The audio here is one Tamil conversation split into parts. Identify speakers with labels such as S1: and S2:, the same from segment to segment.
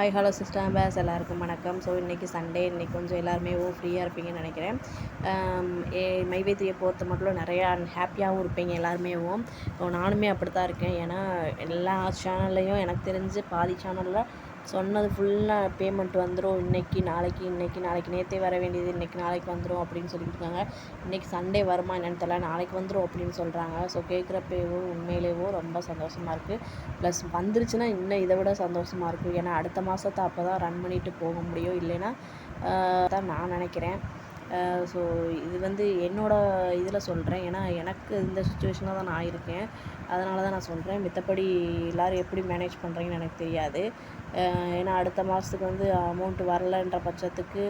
S1: ஹாய் ஹலோ சிஸ்டர் பேஸ் எல்லாருக்கும் வணக்கம். ஸோ இன்றைக்கி சண்டே இன்றைக்கி கொஞ்சம் எல்லாருமே ஃப்ரீயாக இருப்பீங்கன்னு நினைக்கிறேன். Um, ஏ மைவேத்தியை பொறுத்த மட்டும் நிறையா ஹாப்பியாகவும் இருப்பீங்க எல்லாருமே ஓ. நானுமே அப்படி தான் இருக்கேன். ஏன்னா எல்லா சேனல்லையும் எனக்கு தெரிஞ்சு பாதி சேனலில் சொன்னது ஃபுல்லாக பேமெண்ட் வந்துடும் இன்றைக்கி நாளைக்கு இன்றைக்கி நாளைக்கு நேற்றே வர வேண்டியது இன்றைக்கி நாளைக்கு வந்துடும் அப்படின்னு சொல்லிட்டு இருக்காங்க. இன்றைக்கி சண்டே வருமா என்னென்னு தெரியல. நாளைக்கு வந்துடும் அப்படின்னு சொல்கிறாங்க ஸோ கேட்குறப்பேவோ உண்மையிலேவோ ரொம்ப சந்தோஷமாக இருக்குது ப்ளஸ் வந்துருச்சுன்னா இன்னும் இதை விட சந்தோஷமாக இருக்கும். ஏன்னா அடுத்த மாதத்தை அப்போ தான் ரன் பண்ணிட்டு போக முடியும். இல்லைன்னா தான் நான் நினைக்கிறேன். ஸோ இது வந்து என்னோடய இதில் சொல்கிறேன் ஏன்னா எனக்கு இந்த சுச்சுவேஷனில் தான் நான் இருக்கேன். அதனால தான் நான் சொல்கிறேன் மத்தபடி எல்லோரும் எப்படி மேனேஜ் பண்ணுறீங்கன்னு எனக்கு தெரியாது. ஏன்னா அடுத்த மாதத்துக்கு வந்து அமௌண்ட் வரலைன்ற பட்சத்துக்கு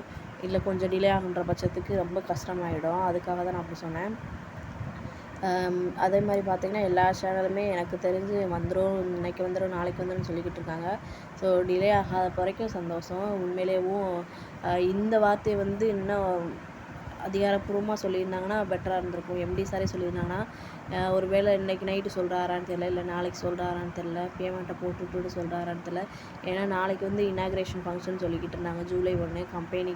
S1: இல்லை கொஞ்சம் டிலே ஆகுன்ற பட்சத்துக்கு ரொம்ப கஷ்டமாயிடும். அதுக்காக தான் நான் அப்படி சொன்னேன். அதே மாதிரி பார்த்திங்கன்னா எல்லா சேனலுமே எனக்கு தெரிஞ்சு வந்துடும் இன்றைக்கி வந்துடும் நாளைக்கு வந்துடும் சொல்லிக்கிட்டு இருக்காங்க. ஸோ டிலே ஆகாத வரைக்கும் சந்தோஷம். உண்மையிலேயும் இந்த வார்த்தையை வந்து இன்னும் அதிகாரப்பூர்வமாக சொல்லியிருந்தாங்கன்னா பெட்டராக இருந்திருக்கும். எம்டி சாரே சொல்லியிருந்தாங்கன்னா ஒரு வேளை இன்றைக்கி நைட்டு சொல்கிறாரான்னு தெரில இல்லை நாளைக்கு சொல்கிறாரான்னு தெரில பேமெண்ட்டை போட்டு சொல்கிறாரான்னு தெரில ஏன்னா நாளைக்கு வந்து இனாக்ரேஷன் ஃபங்க்ஷன் சொல்லிக்கிட்டு இருந்தாங்க ஜூலை ஒன்று கம்பெனி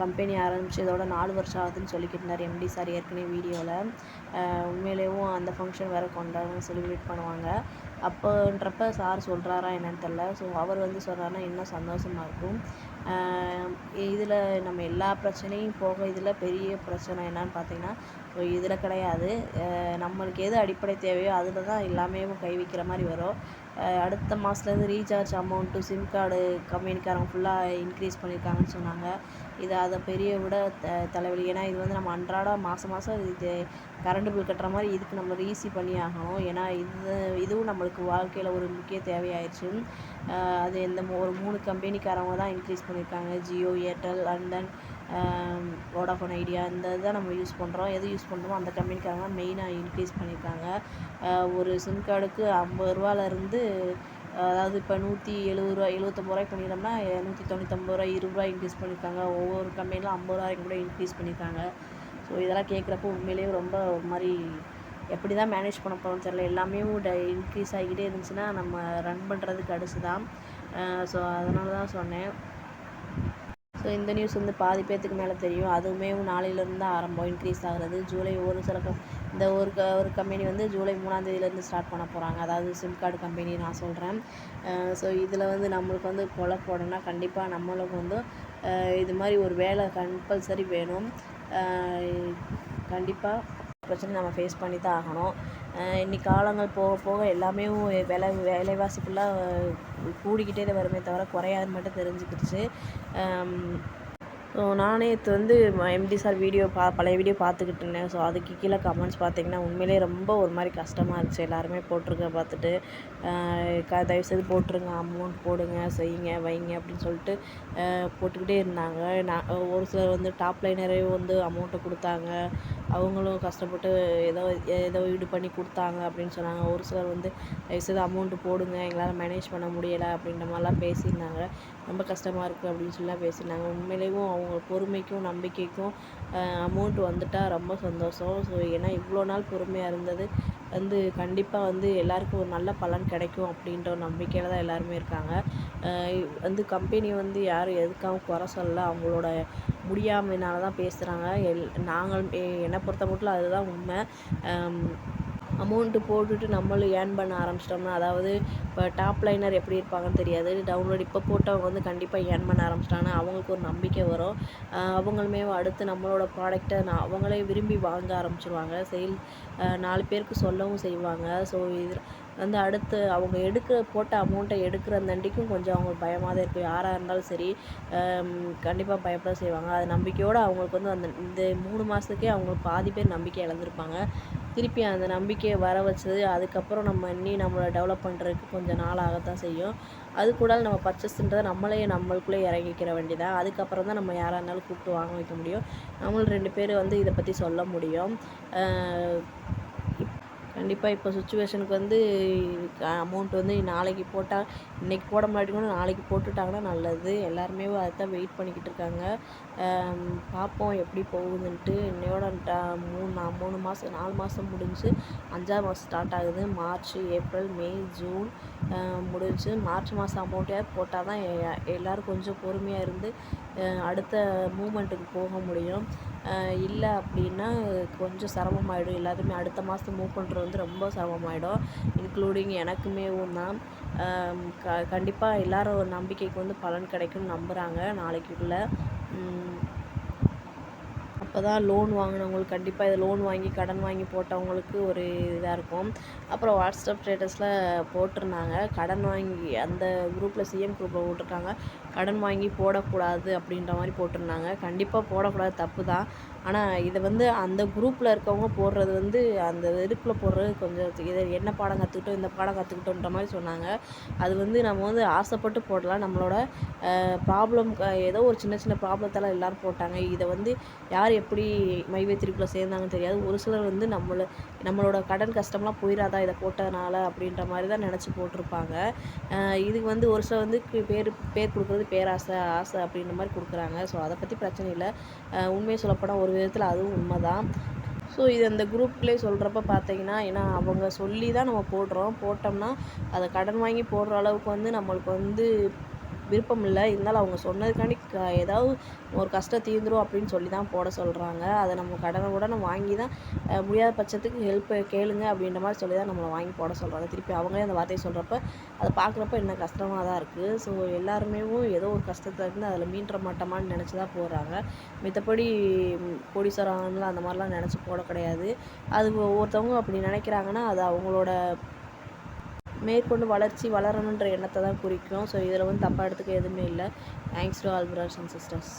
S1: கம்பெனி ஆரம்பித்ததோட நாலு வருஷம் ஆகுதுன்னு சொல்லிக்கிட்டு இருந்தார் எம்டி சார் ஏற்கனவே வீடியோவில் உண்மையிலேயும் அந்த ஃபங்க்ஷன் வேறு கொண்டாடுங்க செலிப்ரேட் பண்ணுவாங்க. அப்போன்றப்ப சார் சொல்கிறாரா என்னன்னு தெரில ஸோ அவர் வந்து சொல்கிறாருன்னா இன்னும் சந்தோஷமாக இருக்கும். இதில் நம்ம எல்லா பிரச்சனையும் போக இதில் பெரிய பிரச்சனை என்னன்னு பார்த்தீங்கன்னா ஸோ இதில் கிடையாது. நம்மளுக்கு எது அடிப்படை தேவையோ அதில் தான் எல்லாமே கை வைக்கிற மாதிரி வரும். அடுத்த மாதத்துலேருந்து ரீசார்ஜ் அமௌண்ட்டு சிம் கார்டு கம்பெனிக்காரங்க ஃபுல்லாக இன்க்ரீஸ் பண்ணியிருக்காங்கன்னு சொன்னாங்க. இது அதை பெரிய விட த தலைவலி. ஏன்னா இது வந்து நம்ம அன்றாட மாதம் மாதம் இது கரண்ட் பில் கட்டுற மாதிரி இதுக்கு நம்ம ஈஸி பண்ணி ஆகணும். ஏன்னா இது இதுவும் நம்மளுக்கு வாழ்க்கையில் ஒரு முக்கிய தேவையாயிடுச்சு அது எந்த ஒரு மூணு கம்பெனிக்காரங்க தான் இன்க்ரீஸ் பண்ணியிருக்காங்க Jio Airtel and then Vodafone Idea இந்த இதை நம்ம யூஸ் பண்ணுறோம் எது யூஸ் பண்ணுறோமோ அந்த கம்பெனிக்காரங்க மெயினாக இன்க்ரீஸ் பண்ணியிருக்காங்க. ஒரு சிம் கார்டுக்கு ஐம்பது ரூபாலேருந்து அதாவது இப்போ நூற்றி எழுபது ரூபா எழுபத்தொம்பது ரூபாய்க்கு பண்ணிட்டோம்னா நூற்றி தொண்ணூத்தொம்பது ரூபா இருபது ரூபா இன்க்ரீஸ் பண்ணியிருக்காங்க. ஒவ்வொரு கம்பெனிலும் ஐம்பது ரூபாய்க்கு கூட இன்க்ரீஸ் பண்ணியிருக்காங்க. ஸோ இதெல்லாம் கேட்குறப்போ உண்மையிலேயே ரொம்ப ஒரு மாதிரி எப்படி தான் மேனேஜ் பண்ண போகிறோம்னு தெரியல. எல்லாமே ட இன்க்ரீஸ் ஆகிக்கிட்டே இருந்துச்சுன்னா நம்ம ரன் பண்ணுறதுக்கு அடுத்து தான் ஸோ அதனால தான் சொன்னேன். ஸோ இந்த நியூஸ் வந்து பாதி பேர்த்துக்கு மேலே தெரியும். அதுவுமே நாளையிலேருந்து தான் ஆரம்பம். இன்க்ரீஸ் ஆகுறது. ஜூலை ஒரு சில இந்த ஒரு க ஒரு கம்பெனி வந்து ஜூலை மூணாந்தேதியிலேருந்து ஸ்டார்ட் பண்ண போகிறாங்க அதாவது சிம் கார்டு கம்பெனி நான் சொல்கிறேன் ஸோ இதில் வந்து நம்மளுக்கு வந்து கொலை போடணும்னா கண்டிப்பாக நம்மளுக்கு வந்து இது மாதிரி ஒரு வேலை கம்பல்சரி வேணும். கண்டிப்பாக பிரச்சனை நம்ம ஃபேஸ் பண்ணி தான் ஆகணும். இன்னி காலங்கள் போக போக எல்லாமே விலை விலைவாசி ஃபுல்லாக கூடிக்கிட்டே தான் வருமே தவிர குறையாது மட்டும் தெரிஞ்சுக்கிடுச்சு. ஸோ நானே இது வந்து எம்டி சார் வீடியோ பா பழைய வீடியோ பார்த்துக்கிட்டு இருந்தேன். ஸோ அதுக்கு கீழே கமெண்ட்ஸ் பார்த்தீங்கன்னா உண்மையிலே ரொம்ப ஒரு மாதிரி கஷ்டமாக இருந்துச்சு. எல்லாருமே போட்டிருக்க பார்த்துட்டு க தயவுசெய்து போட்டுருங்க அமௌண்ட் போடுங்க செய்யுங்க வைங்க அப்படின்னு சொல்லிட்டு போட்டுக்கிட்டே இருந்தாங்க. நான் ஒரு சிலர் வந்து டாப் லைனரே வந்து அமௌண்ட்டை கொடுத்தாங்க. அவங்களும் கஷ்டப்பட்டு ஏதோ ஏதோ ஈடு பண்ணி கொடுத்தாங்க அப்படின்னு சொன்னாங்க. ஒரு சிலர் வந்து தயவுசெய்து அமௌண்ட்டு போடுங்க எங்களால் மேனேஜ் பண்ண முடியலை அப்படின்ற மாதிரிலாம் பேசியிருந்தாங்க. ரொம்ப கஷ்டமாக இருக்குது அப்படின்னு சொல்லிலாம் பேசியிருந்தாங்க. உண்மையிலேயும் அவங்க பொறுமைக்கும் நம்பிக்கைக்கும் அமௌண்ட் வந்துட்டால் ரொம்ப சந்தோஷம். ஸோ ஏன்னா இவ்வளோ நாள் பொறுமையாக இருந்தது. வந்து கண்டிப்பாக வந்து எல்லாருக்கும் ஒரு நல்ல பலன் கிடைக்கும் அப்படின்ற ஒரு நம்பிக்கையில் தான் எல்லாருமே இருக்காங்க. வந்து கம்பெனி வந்து யாரும் எதுக்காகவும் குறை சொல்லலை. அவங்களோட முடியாமையினால தான் பேசுகிறாங்க எல் நாங்கள் என்னை பொறுத்த மட்டும் அதுதான் உண்மை. அமௌண்ட்டு போட்டுட்டு நம்மளும் ஏர்ன் பண்ண ஆரம்பிச்சிட்டோம்னா அதாவது இப்போ டாப் லைனர் எப்படி இருப்பாங்கன்னு தெரியாது. டவுன்லோட் இப்போ போட்டவங்க வந்து கண்டிப்பாக ஏர்ன் பண்ண ஆரம்பிச்சிட்டாங்கன்னா அவங்களுக்கு ஒரு நம்பிக்கை வரும். அவங்களுமே அடுத்து நம்மளோட ப்ராடக்டை நான் அவங்களே விரும்பி வாங்க ஆரம்பிச்சிருவாங்க. சேல் நாலு பேருக்கு சொல்லவும் செய்வாங்க. ஸோ இது வந்து அடுத்து அவங்க எடுக்கிற போட்ட அமௌண்ட்டை எடுக்கிற அன்றைக்கும் கொஞ்சம் அவங்களுக்கு பயமாக தான் இருக்கும். யாராக இருந்தாலும் சரி கண்டிப்பாக பயப்பட செய்வாங்க. அது நம்பிக்கையோடு அவங்களுக்கு வந்து அந்த இந்த மூணு மாதத்துக்கே அவங்களுக்கு பாதி பேர் நம்பிக்கை இழந்திருப்பாங்க. திருப்பி அந்த நம்பிக்கையை வர வச்சது அதுக்கப்புறம் நம்ம இன்னி நம்மளை டெவலப் பண்ணுறதுக்கு கொஞ்சம் நாள் ஆகத்தான் செய்யும். அது கூட நம்ம பர்ச்சஸ்ன்றதை நம்மளே நம்மளுக்குள்ளே இறங்கிக்கிற வேண்டியதான் அதுக்கப்புறம் தான் நம்ம யாராக இருந்தாலும் கூப்பிட்டு வாங்க வைக்க முடியும். நம்மளும் ரெண்டு பேர் வந்து இதை பற்றி சொல்ல முடியும். கண்டிப்பாக இப்போ சுச்சுவேஷனுக்கு வந்து அமௌண்ட் வந்து நாளைக்கு போட்டால் இன்றைக்கி போட முன்னாடி கூட நாளைக்கு போட்டுட்டாங்கன்னா நல்லது. எல்லாருமே அதுதான் வெயிட் பண்ணிக்கிட்டு இருக்காங்க. பார்ப்போம் எப்படி போகுதுன்ட்டு. இன்னையோட ட- மூணு நான் மூணு மாதம் நாலு மாதம் முடிஞ்சு அஞ்சாவது மாதம் ஸ்டார்ட் ஆகுது. மார்ச் ஏப்ரல் மே ஜூன் முடிஞ்சு மார்ச் மாதம் அமௌண்ட்டையாவது போட்டால் தான் எல்லோரும் கொஞ்சம் பொறுமையாக இருந்து அடுத்த மூமெண்ட்டுக்கு போக முடியும். இல்லை அப்படின்னா கொஞ்சம் சிரமமாயிடும். எல்லாருமே அடுத்த மாதம் மூவ் பண்ணுறது வந்து ரொம்ப சிரமமாயிடும். இன்க்ளூடிங் எனக்குமேவும் தான். க கண்டிப்பாக எல்லாரும் ஒரு நம்பிக்கைக்கு வந்து பலன் கிடைக்கும்னு நம்புகிறாங்க நாளைக்குள்ளே அப்போ தான் லோன் வாங்கினவங்களுக்கு கண்டிப்பாக இதை லோன் வாங்கி கடன் வாங்கி போட்டவங்களுக்கு ஒரு இதாக இருக்கும். அப்புறம் வாட்ஸ்அப் ஸ்டேட்டஸில் போட்டிருந்தாங்க. கடன் வாங்கி அந்த குரூப்பில் சிஎம் குரூப்பில் போட்டிருக்காங்க. கடன் வாங்கி போடக்கூடாது அப்படின்ற மாதிரி போட்டிருந்தாங்க. கண்டிப்பாக போடக்கூடாது தப்பு தான் ஆனால் இதை வந்து அந்த குரூப்பில் இருக்கவங்க போடுறது வந்து அந்த இதுக்குள்ளே போடுறது கொஞ்சம் இதை என்ன பாடம் கற்றுக்கிட்டோம் இந்த பாடம் கற்றுக்கிட்டோன்ற மாதிரி சொன்னாங்க. அது வந்து நம்ம வந்து ஆசைப்பட்டு போடலாம். நம்மளோட ப்ராப்ளம் ஏதோ ஒரு சின்ன சின்ன ப்ராப்ளத்தால் எல்லோரும் போட்டாங்க. இதை வந்து யார் எப்படி மைவேத்திரிக்குள்ளே சேர்ந்தாங்கன்னு தெரியாது. ஒரு சிலர் வந்து நம்மளை நம்மளோட கடன் கஷ்டம்லாம் போயிடாதா இதை போட்டதுனால அப்படின்ற மாதிரி தான் நினச்சி போட்டிருப்பாங்க. இதுக்கு வந்து ஒரு சிலர் வந்து பேர் பேர் கொடுக்குறது பேராசை ஆசை அப்படின்ற மாதிரி கொடுக்குறாங்க. ஸோ அதை பற்றி பிரச்சனை இல்லை. உண்மையை சொல்லப்போனால் ஒரு விதத்தில் அதுவும் உண்மை தான் ஸோ இது அந்த குரூப்லேயே சொல்கிறப்ப பார்த்தீங்கன்னா ஏன்னா அவங்க சொல்லி தான் நம்ம போடுறோம். போட்டோம்னா அதை கடன் வாங்கி போடுற அளவுக்கு வந்து நம்மளுக்கு வந்து விருப்பம் இல்லை. இருந்தாலும் அவங்க சொன்னதுக்காண்டி க ஏதாவது ஒரு கஷ்டம் தீர்ந்துரும் அப்படின்னு சொல்லி தான் போட சொல்கிறாங்க அதை நம்ம கடனை உடனே வாங்கி தான் முடியாத பட்சத்துக்கு ஹெல்ப் கேளுங்க அப்படின்ற மாதிரி சொல்லி தான் நம்மளை வாங்கி போட சொல்கிறாங்க திருப்பி அவங்களே அந்த வார்த்தையை சொல்கிறப்ப அதை பார்க்குறப்ப இன்னும் கஷ்டமாக தான் இருக்குது ஸோ எல்லாருமே ஏதோ ஒரு கஷ்டத்தில் இருந்து அதில் மீண்ட மாட்டோமான்னு நினச்சி தான் போடுறாங்க மித்தபடி ம், அந்த மாதிரிலாம் நினச்சி போட கிடையாது. அது ஒவ்வொருத்தவங்க அப்படி நினைக்கிறாங்கன்னா அது அவங்களோட மேற்கொண்டு வளர்ச்சி வளரணுன்ற எண்ணத்தை தான் குறிக்கும். ஸோ இதில் வந்து தப்பாக எடுத்துக்க எதுவுமே இல்லை. Thanks to all brothers and sisters